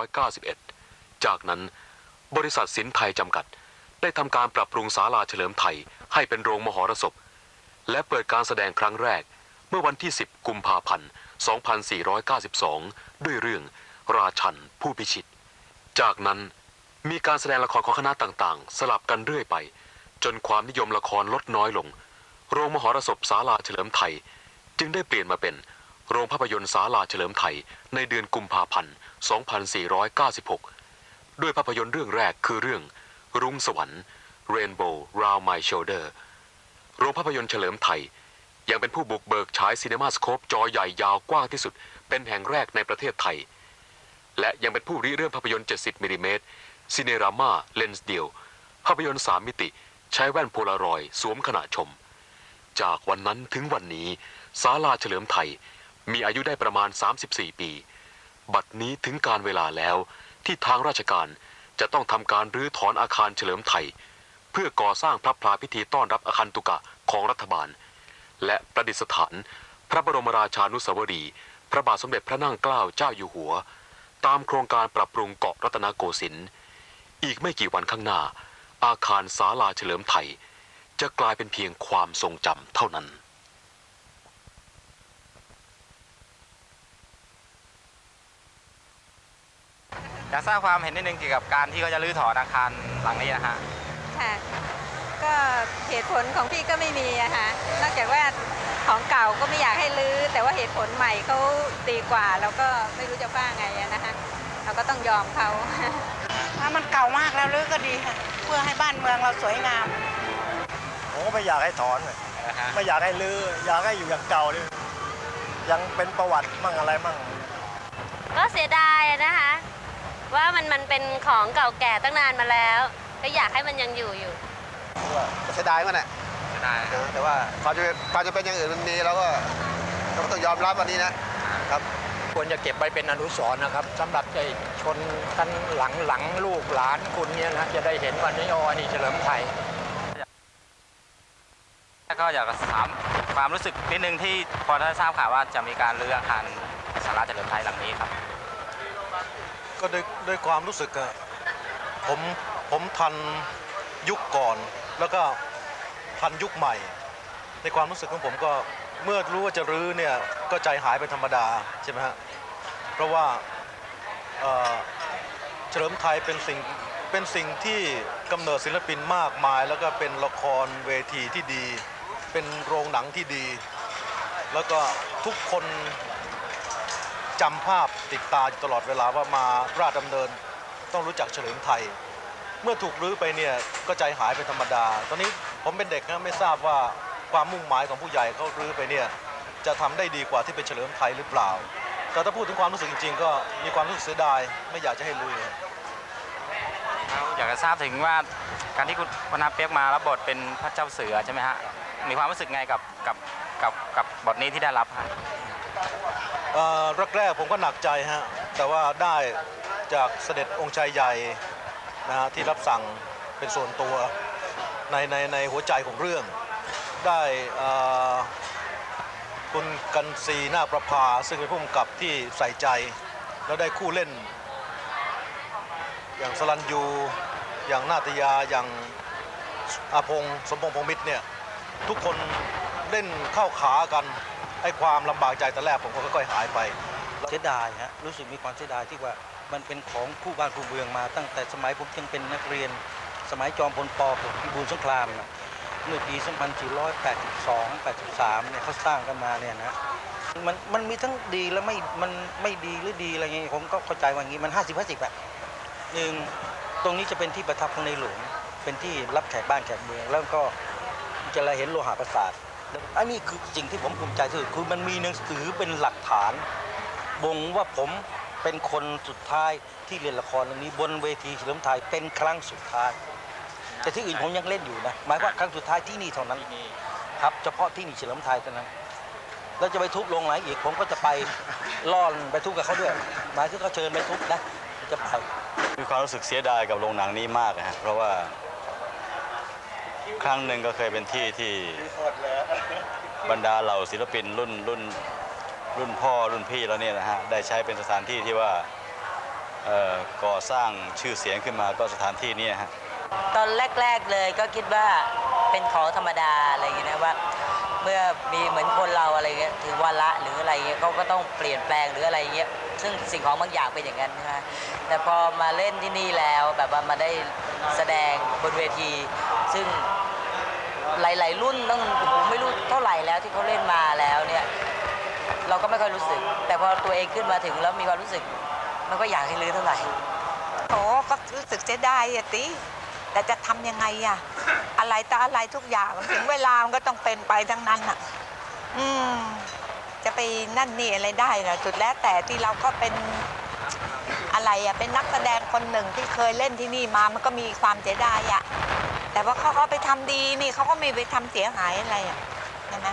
1891 จากนั้นบริษัทสินไทยจำกัด ได้ทำการปรับปรุงศาลาเฉลิมไทยให้เป็นโรงมหรสพ และเปิดการแสดงครั้งแรก เมื่อวันที่ 10 กุมภาพันธ์ 2492 ด้วยเรื่องราชันผู้พิชิต จากนั้นมีการแสดงละครของคณะต่างๆ สลับกันเรื่อยไป จนความนิยมละครลดน้อยลง โรงมหรสพศาลาเฉลิมไทย จึงได้เปลี่ยนมาเป็น โรงภาพยนตร์ศาลาเฉลิมไทย ในเดือนกุมภาพันธ์ 2496 ด้วยภาพยนตร์เรื่องแรกคือเรื่อง รุ้งสวรรค์ Rainbow Round My Shoulder โรงภาพยนตร์เฉลิมไทย ยังเป็นผู้บุกเบิกฉายซีเนมาสโคปจอใหญ่ยาวกว้างที่สุด เป็นแห่งแรกในประเทศไทย และยังเป็นผู้ริเริ่มภาพยนตร์ 70มิลลิเมตรซีเนรามาเลนส์เดียว ภาพยนตร์ 3 มิติ ใช้แว่นโพลารอยด์สวมขณะชม จากวันนั้นถึงวันนี้ศาลาเฉลิมไทย มีอายุได้ประมาณ 34 ปี บัดนี้ถึงการเวลาแล้วที่ทางราชการจะต้องทำการรื้อถอนอาคารเฉลิมไทย เพื่อก่อสร้างพระพลาพิธีต้อนรับอาคันตุกะของรัฐบาล และประดิษฐาน พระบรมราชานุสาวรีย์พระบาทสมเด็จพระนั่งเกล้าเจ้าอยู่หัว ตามโครงการปรับปรุงเกาะรัตนโกสินทร์อีกไม่กี่วันข้างหน้า อาคารศาลาเฉลิมไทย จะกลายเป็นเพียงความทรงจำเท่านั้น อยากทราบความเห็นนิดนึงเกี่ยวกับการที่เขาจะรื้อถอนอาคารหลังนี้นะฮะ ค่ะ ก็เหตุผลของพี่ก็ไม่มีอะค่ะนอกจากว่าของเก่าก็ไม่อยากให้รื้อ แต่ว่าเหตุผลใหม่เขาดีกว่าเราก็ไม่รู้จะว่าไงอะนะคะเราก็ต้องยอมเขาถ้ามันเก่ามากแล้วลือก็ดีค่ะเพื่อให้บ้านเมืองเราสวยงาม ผมก็ไม่อยากให้ถอนเลยไม่อยากให้ลื้ออยากให้อยู่อย่างเก่าเลยยังเป็นประวัติมั่งอะไรมั่งก็เสียดายอะนะคะ ว่ามันมันเป็นของเก่าแก่ตั้งนานมาแล้ว ก็อยากให้มันยังอยู่อยู่เสียดายมันแหละได้นะแต่ว่าความจะเป็นความจะเป็นอย่างอื่นมันมีแล้วก็เราก็ต้องยอมรับวันนี้นะครับ ควรจะเก็บไว้เป็นอนุสรณ์นะครับสำหรับไอ้ชนกันหลังหลังลูกหลานคุณเนี่ยนะจะได้เห็นวันนี้โอ้อันนี้เฉลิมไทย แล้วก็อยากจะถามความรู้สึกนิดนึงที่พอได้ทราบข่าวว่าจะมีการรื้ออาคารสาราเฉลิมไทยหลังนี้ครับ ก็ด้วยด้วยความรู้สึกอะผมผมทันยุคก่อน แล้วก็ทันยุคใหม่ ในความรู้สึกของผมก็เมื่อรู้ว่าจะรื้อเนี่ยก็ใจหายเป็นธรรมดาใช่ไหมฮะเพราะว่าเอ่อเฉลิมไทยเป็นสิ่งเป็นสิ่งที่กำเนิดศิลปินมากมาย แล้วก็เป็นละครเวทีที่ดี เป็นโรงหนังที่ดี แล้วก็ทุกคน จำภาพติดตาอยู่ตลอดเวลาว่ามาราชดำเนินต้องรู้จักเฉลิมไทย เมื่อถูกรื้อไปเนี่ยก็ใจหายเป็นธรรมดา ตอนนี้ผมเป็นเด็กนะไม่ทราบว่าความมุ่งหมายของผู้ใหญ่เขารื้อไปเนี่ยจะทำได้ดีกว่าที่เป็นเฉลิมไทยหรือเปล่า แต่ถ้าพูดถึงความรู้สึกจริง ๆ ก็มีความรู้สึกเสียดายไม่อยากจะให้รื้ออยากจะทราบถึงว่าการที่คุณวนาเปียกมารับบทเป็นพระเจ้าเสือใช่ไหมฮะมีความรู้สึกไงกับกับกับกับบทนี้ที่ได้รับฮะ เอ่อแรกๆผมก็หนักใจฮะแต่ว่าได้จากเสด็จองค์ชายใหญ่นะฮะที่รับสั่งเป็นส่วนตัวในในในหัวใจของเรื่อง ได้เอ่อคุณกันซีนาประภาซึ่งเป็นผู้กำกับที่ใส่ใจ แล้วได้คู่เล่น อย่างสลันยูอย่างนาตยาอย่างอาพงษ์สมพงษ์พงษ์มิตรเนี่ยทุกคนเล่นเข้าขากัน ไอ้ความลำบากใจแต่แรกผมก็ค่อยๆหายไป เสียดายฮะรู้สึกมีความเสียดายที่ว่ามันเป็นของคู่บ้านคู่เมืองมา ตั้งแต่สมัยผมยังเป็นนักเรียน สมัยจอมพลปกับพิบูลสงครามนะเมื่อปี 2482 83 เนี่ยเขาสร้างกันมาเนี่ยนะมันมันมีทั้งดีและไม่มันไม่ดีหรือดีอะไรเงี้ยผมก็เข้าใจว่างี้มัน 50 50อะหนึ่งตรงนี้จะเป็นที่ประทับของในหลวงเป็นที่รับแขกบ้านแขกเมือง แล้วก็จะเห็นโลหะประสาท อันนี้คือสิ่งที่ผมภูมิใจที่สุดคือมันมีหนังสือเป็นหลักฐานบ่งว่าผมเป็นคนสุดท้ายที่เล่นละครเรื่องนี้บนเวทีเฉลิมไทยเป็นครั้งสุดท้าย แต่ที่อื่นผมยังเล่นอยู่นะหมายว่าครั้งสุดท้ายที่นี่เท่านั้นครับเฉพาะที่นี่เฉลิมไทยเท่านั้นแล้วจะไปทุบลงไหนอีกผมก็จะไปล่อนไปทุบกับเขาด้วยหมายถึงเขาเชิญไปทุบนะจะไปมีความรู้สึกเสียดายกับโรงหนังนี้มากนะฮะเพราะว่า ครั้งหนึ่งก็เคยเป็นที่ที่บรรดาเหล่าศิลปินรุ่นรุ่นรุ่นพ่อรุ่นพี่แล้วเนี่ยนะฮะได้ใช้เป็นสถานที่ที่ว่าก่อสร้างชื่อเสียงขึ้นมาก็สถานที่นี้ฮะตอนแรก ๆเลยก็คิดว่าเป็นของธรรมดาอะไรอย่างเงี้ยนะว่าเมื่อมีเหมือนคนเราอะไรเงี้ยถึงวันละหรืออะไรเงี้ยเขาก็ต้องเปลี่ยนแปลงหรืออะไรเงี้ยซึ่งสิ่งของบางอย่างเป็นอย่างนั้นนะแต่พอมาเล่นที่นี่แล้วแบบว่ามาได้แสดงบนเวที ซึ่ง หลาย ๆ รุ่นต้องโอ้โหไม่รู้เท่าไหร่แล้วที่เขาเล่นมาแล้วเนี่ยเราก็ไม่ค่อยรู้สึก แต่พอตัวเองขึ้นมาถึงแล้วมีความรู้สึก มันก็อยากให้ลื้อเท่าไหร่โอ้ก็รู้สึกเสียดายอะติแต่จะทำยังไงอะอะไรต่ออะไรทุกอย่างถึงเวลามันก็ต้องเป็นไปทั้งนั้นอะอืม จะไปนั่นนี่อะไรได้เหรอสุดแล้วแต่ที่เราก็เป็นอะไรอะเป็นนักแสดงคนหนึ่งที่เคยเล่นที่นี่มามันก็มีความเสียดายอะ แต่ว่าเขาก็ไปทำดีนี่เขาก็ไม่ไปทำเสียหายอะไรอะใช่ไหม